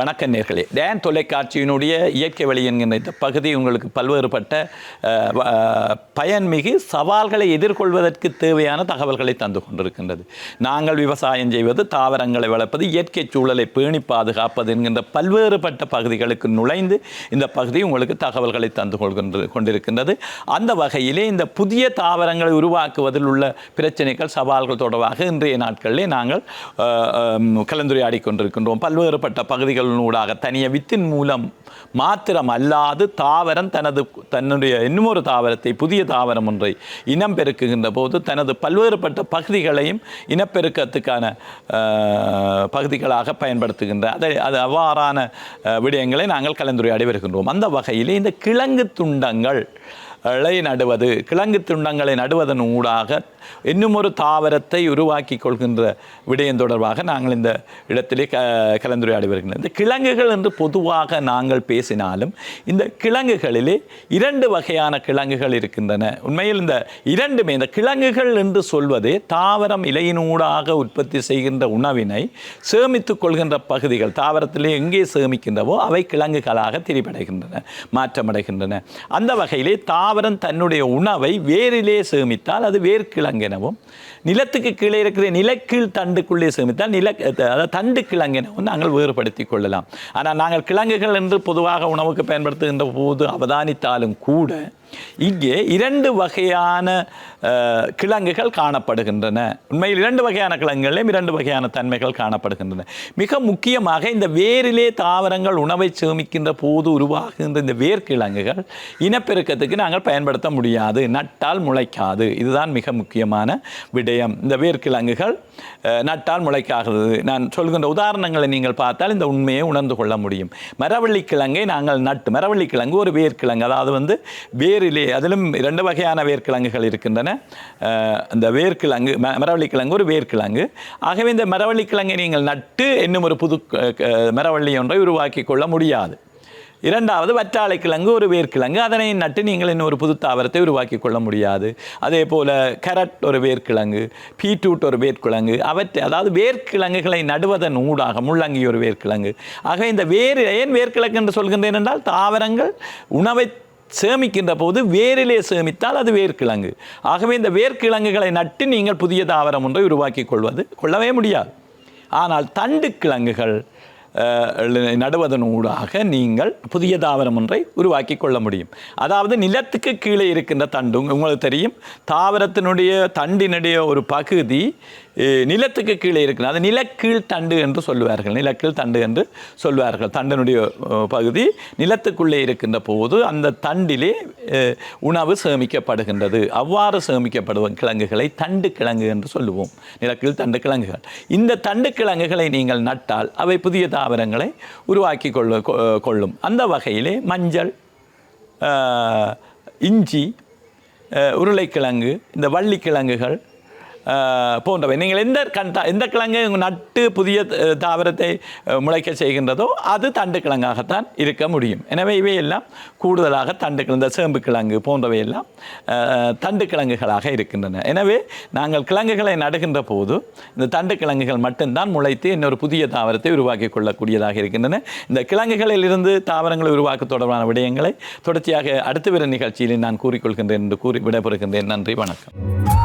வணக்க நேர்களே. டேன் தொலைக்காட்சியினுடைய இயற்கை வழி என்கின்ற இந்த பகுதி உங்களுக்கு பல்வேறுபட்ட பயன்மிகு சவால்களை எதிர்கொள்வதற்கு தேவையான தகவல்களை தந்து கொண்டிருக்கின்றது. நாங்கள் விவசாயம் செய்வது தாவரங்களை வளர்ப்பது இயற்கை சூழலை பேணி பாதுகாப்பது என்கின்ற பல்வேறுபட்ட பகுதிகளுக்கு நுழைந்து இந்த பகுதி உங்களுக்கு தகவல்களை தந்து கொள்கின்ற கொண்டிருக்கின்றது. அந்த வகையிலே இந்த புதிய தாவரங்களை உருவாக்குவதில் உள்ள பிரச்சனைகள் சவால்கள் தொடர்பாக இன்றைய நாட்களிலே நாங்கள் கலந்துரையாடி கொண்டிருக்கின்றோம். பல்வேறுபட்ட நூலாக தனிய வித்தின் மூலம் மாத்திரம் அல்லாது தாவரம் தனது தன்னுடைய இன்னுமொரு தாவரத்தை புதிய தாவரம் ஒன்றை இனம் பெருக்குகின்ற போது தனது பல்வேறுபட்ட பகுதிகளையும் இனப்பெருக்கத்துக்கான பகுதிகளாக பயன்படுத்துகின்ற அதை அது அவ்வாறான விடயங்களை நாங்கள் கலந்துரையாடி வருகின்றோம். அந்த வகையிலே இந்த கிழங்கு துண்டங்கள் நடுவது கிழங்கு துண்டங்களை நடுவதன் ஊடாக இன்னும் ஒரு தாவரத்தை உருவாக்கி கொள்கின்ற விடயம் தொடர்பாக நாங்கள் இந்த இடத்திலே க கலந்துரையாடி வருகின்றோம். இந்த கிழங்குகள் என்று பொதுவாக நாங்கள் பேசினாலும் இந்த கிழங்குகளிலே இரண்டு வகையான கிழங்குகள் இருக்கின்றன. உண்மையில் இந்த இரண்டுமே இந்த கிழங்குகள் என்று சொல்வதே தாவரம் இலையினூடாக உற்பத்தி செய்கின்ற உணவினை சேமித்துக் கொள்கின்ற பகுதிகள் தாவரத்திலே எங்கே சேமிக்கின்றவோ அவை கிழங்குகளாக திரிபடைகின்றன மாற்றமடைகின்றன. அந்த வகையிலே தாவரம் தன்னுடைய உணவை வேரிலே சேமித்தால் அது வேர்க்கிழங்கெனவும் நிலத்துக்கு கீழே இருக்கிற நிலக்கீழ் தண்டுக்குள்ளே சேமித்தால் நில அதாவது தண்டு கிழங்கெனவும் நாங்கள் வேறுபடுத்தி கொள்ளலாம். ஆனால் நாங்கள் கிழங்குகள் என்று பொதுவாக உணவுக்கு பயன்படுத்துகின்ற போது அவதானித்தாலும் கூட இங்கே இரண்டு வகையான கிழங்குகள் காணப்படுகின்றன. உண்மையில் இரண்டு வகையான கிழங்குகளிலும் இரண்டு வகையான தன்மைகள் காணப்படுகின்றன. மிக முக்கியமாக இந்த வேரிலே தாவரங்கள் உணவை சேமிக்கின்ற போது உருவாகுகின்ற இந்த வேர்க்கிழங்குகள் இனப்பெருக்கத்துக்கு நாங்கள் பயன்படுத்த முடியாது. நட்டால் முளைக்காது. இதுதான் மிக முக்கியமான விடயம். இந்த வேர்க்கிழங்குகள் நட்டால் முளைக்காகிறது நான் சொல்கின்ற உதாரணங்களை நீங்கள் பார்த்தால் இந்த உண்மையை உணர்ந்து கொள்ள முடியும். மரவள்ளி கிழங்கை நாங்கள் நட்டு மரவள்ளி கிழங்கு ஒரு வேர்க்கிழங்கு அதாவது வந்து வேர் வேரிலே அதிலும் இரண்டு வகையான வேர்க்கிழங்குகள் இருக்கின்றன. அந்த இந்த வேர்க்கிழங்கு ம- மரவள்ளிக்கிழங்கு ஒரு வேர்க்கிழங்கு. ஆகவே இந்த மரவள்ளிக்கிழங்கை நீங்கள் நட்டு இன்னும் ஒரு புது அஹ், மரவள்ளி ஒன்றை உருவாக்கி கொள்ள முடியாது. இரண்டாவது வற்றாழைக்கிழங்கு ஒரு வேர்க்கிழங்கு. அதனை நட்டு நீங்கள் இன்னும் ஒரு புது தாவரத்தை உருவாக்கி கொள்ள முடியாது. அதே போல் கரட் ஒரு வேர்க்கிழங்கு பீட்ரூட் ஒரு வேர்க்கிழங்கு அவற்றை அதாவது வேர்க்கிழங்குகளை நடுவதன் ஊடாக முள்ளங்கி ஒரு வேர்க்கிழங்கு. ஆக இந்த வேர் ஏன் வேர்க்கிழங்கு என்று சொல்கின்றேன் என்றால் தாவரங்கள் உணவை சேமிக்கின்ற போது வேரிலே சேமித்தால் அது வேர்க்கிழங்கு. ஆகவே இந்த வேர்க்கிழங்குகளை நட்டு நீங்கள் புதிய தாவரம் ஒன்றை உருவாக்கி கொள்வது கொள்ளவே முடியாது. ஆனால் தண்டு கிழங்குகள் நடுவதன் ஊடாக நீங்கள் புதிய தாவரம் ஒன்றை உருவாக்கி கொள்ள முடியும். அதாவது நிலத்துக்கு கீழே இருக்கின்ற தண்டு உங்களுக்கு தெரியும் தாவரத்தினுடைய தண்டினுடைய ஒரு பகுதி நிலத்துக்கு கீழே இருக்கிறது அது நிலக்கீழ் தண்டு என்று சொல்லுவார்கள். நிலக்கீழ் தண்டு என்று சொல்வார்கள். தண்டனுடைய பகுதி நிலத்துக்குள்ளே இருக்கின்ற போது அந்த தண்டிலே உணவு சேமிக்கப்படுகின்றது. அவ்வாறு சேமிக்கப்படும் கிழங்குகளை தண்டு கிழங்கு என்று சொல்லுவோம். நிலக்கீழ் தண்டு கிழங்குகள். இந்த தண்டு கிழங்குகளை நீங்கள் நட்டால் அவை புதிய தாவரங்களை உருவாக்கி கொள்ள கொ- கொள்ளும். அந்த வகையிலே மஞ்சள் இஞ்சி உருளைக்கிழங்கு இந்த வள்ளிக்கிழங்குகள் போன்றவை. நீங்கள் எந்த கண் எந்த கிழங்கு நட்டு புதிய தாவரத்தை முளைக்க செய்கின்றதோ அது தண்டு கிழங்காகத்தான் இருக்க முடியும். எனவே இவையெல்லாம் கூடுதலாக தண்டு கிழங்கு, சேம்பு கிழங்கு போன்றவையெல்லாம் தண்டு கிழங்குகளாக இருக்கின்றன. எனவே நாங்கள் கிழங்குகளை நடுகின்ற போது இந்த தண்டு கிழங்குகள் மட்டும்தான் முளைத்து இன்னொரு புதிய தாவரத்தை உருவாக்கி கொள்ளக்கூடியதாக இருக்கின்றன. இந்த கிழங்குகளில் இருந்து தாவரங்களை உருவாக்க தொடர்பான விடயங்களை தொடர்ச்சியாக அடுத்து வரும் நிகழ்ச்சியில் நான் கூறிக்கொள்கின்றேன் என்று கூறி விடைபெறுகின்றேன். நன்றி வணக்கம்.